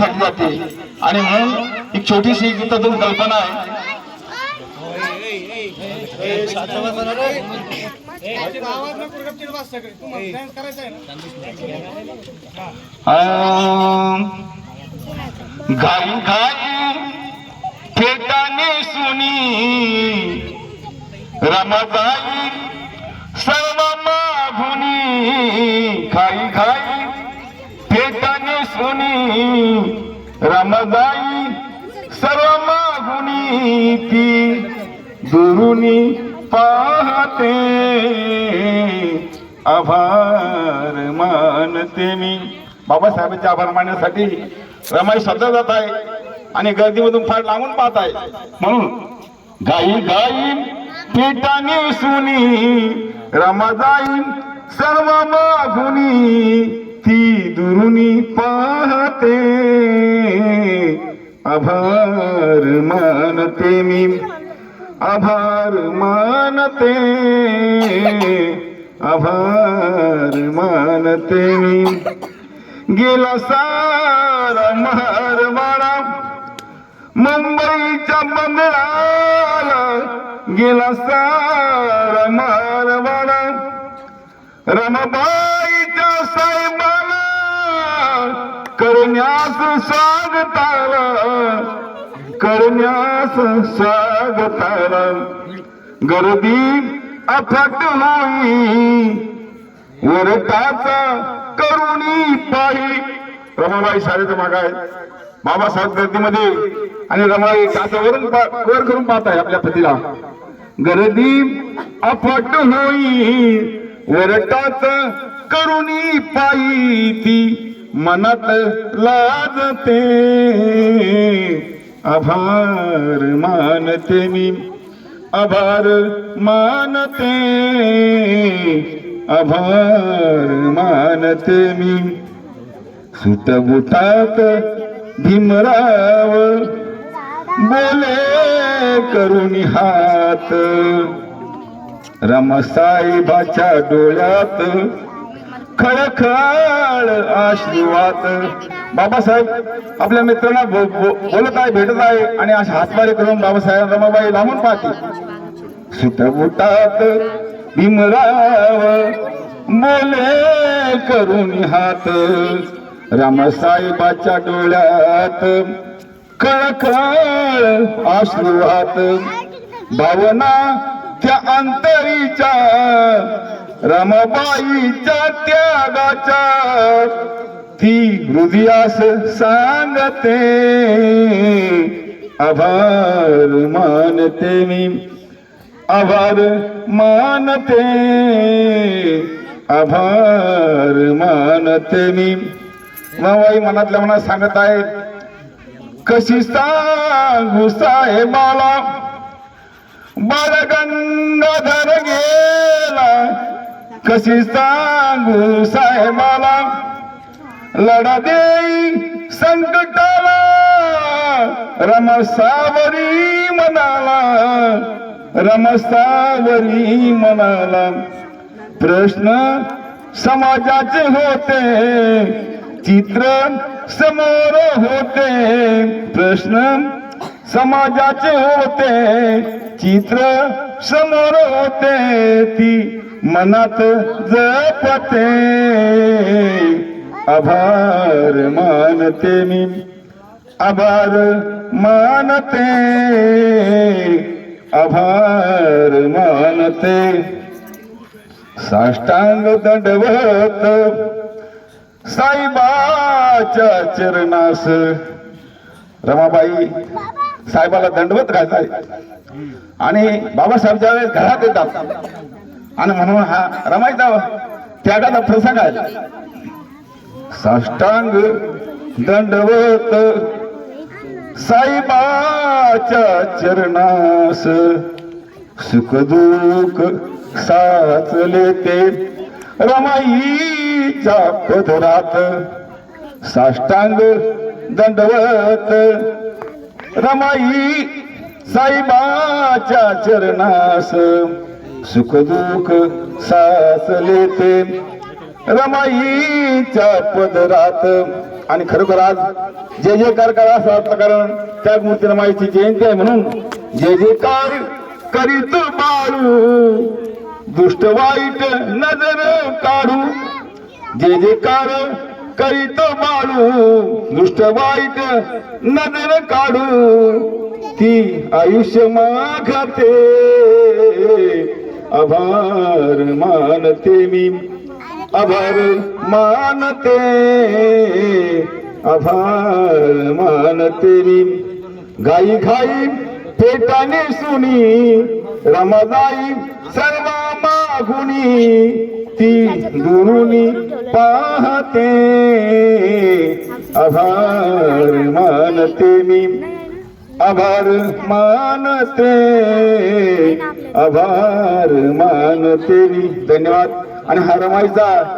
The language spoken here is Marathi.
थक जाते. आणि म्हणून एक छोटीशी गीतातून कल्पना आहे. गाई घाई घाई फेटाने सुनी रमजाई सर्व माभुनी खाई खाई फेटाने सुनी रमजाई सर्व मागुनी ती दुरुनी पाहते. आभार मानते मी. बाबासाहेबांचे आभार मानण्यासाठी रमाई स्वतः जात आहे आणि गर्दीमधून फार लांबून पाहत आहे. म्हणून गाई गाई पेटाने सुनी रमाजाई सर्व मागुनी ती दुरुनी पा आभार मानते मी. आभार मानते. आभार मानते मी. गेला सारा मारवाडा मुंबईच्या बंगळाला गेला सारा मारवाडा रमबा करण्यास स्वागताला करण्यास स्वागताला गर्दी अफाट होई वरताचा करुणी पाही रमाबाई शाळेचं माग आहे. बाबासाहेब गर्दीमध्ये आणि रमाबाई काचा वरून वर करून पाहत आहे आपल्या पतीला. गर्दी अफाट होई वरटाच करुणी पायी ती. मनात लाजते आभार मानते मी आभार मानते आभार मानते मी. सुतबुटात भीमराव बोले करून हात रमसाहेबाच्या डोळ्यात खळखळ आशीर्वाद. बाबासाहेब आपल्या मित्रांना बो- बोलत आहे भेटत आहे आणि अशा हातमारे करून बाबासाहेब रमाबाई लांबून पाहते सुटबुटात भीमराव बोले करून हात. रामसाहेबाच्या डोळ्यात कळकळ आशीर्वाद. भावना त्या अंतरीच्या रमाबाईच्या त्यागाच्या ती हृदयास सांगते. आभार मानते मी. आभार मानते. आभार मानते मी. मावाई मनातल्या मनात सांगत आहे कशी सांगू साहेबाला? बाळगंगाधर गेला कशी सांगू साहेबाला? लढा देई संकटाला. रमसावरी मनाला. रमसावरी मनाला. प्रश्न समाजाचे होते. चित्र समोर होते. प्रश्न समाजाचे होते. चित्र समोर होते. ती मनात जपते. आभार मानते मी. आभार मानते. आभार मानते. साष्टांग दंडवत. साईबाच्या चरणास. रमाबाई साहेबाला दंडवत घालताय. आणि बाबासाहेब ज्यावेळेस घरात येतात आणि म्हणून हा रमायचा त्यागाचा प्रसंग आहे. साष्टांग दंडवत साईबाच्या चरणास सुखदुःख साचले ते रमाईच्या पदरात. साष्टांग दंडवत रमाई साईबाच्या चरणास सुखदुःख सासले ते रमाईच्या पदरात. आणि खरोखर आज जे जयकार करा असं कारण त्या मूर्ती रमाईची जयंती आहे म्हणून जे जे कार करीत बाळू दुष्ट वाईट नजर काढू. जे जे कार करीत बाळू दुष्ट वाईट नजर काढू. ती आयुष्य मागते. आभार मानते मी आभार मानते आभार मानते मी. गाई खाई पेटाने सुनी रमादाई सर्व मागुनी ती दुरुनी पाहते. आभार मानते मी. आभार मानते. आभार मानते धन्यवाद. आणि हा रमाईचा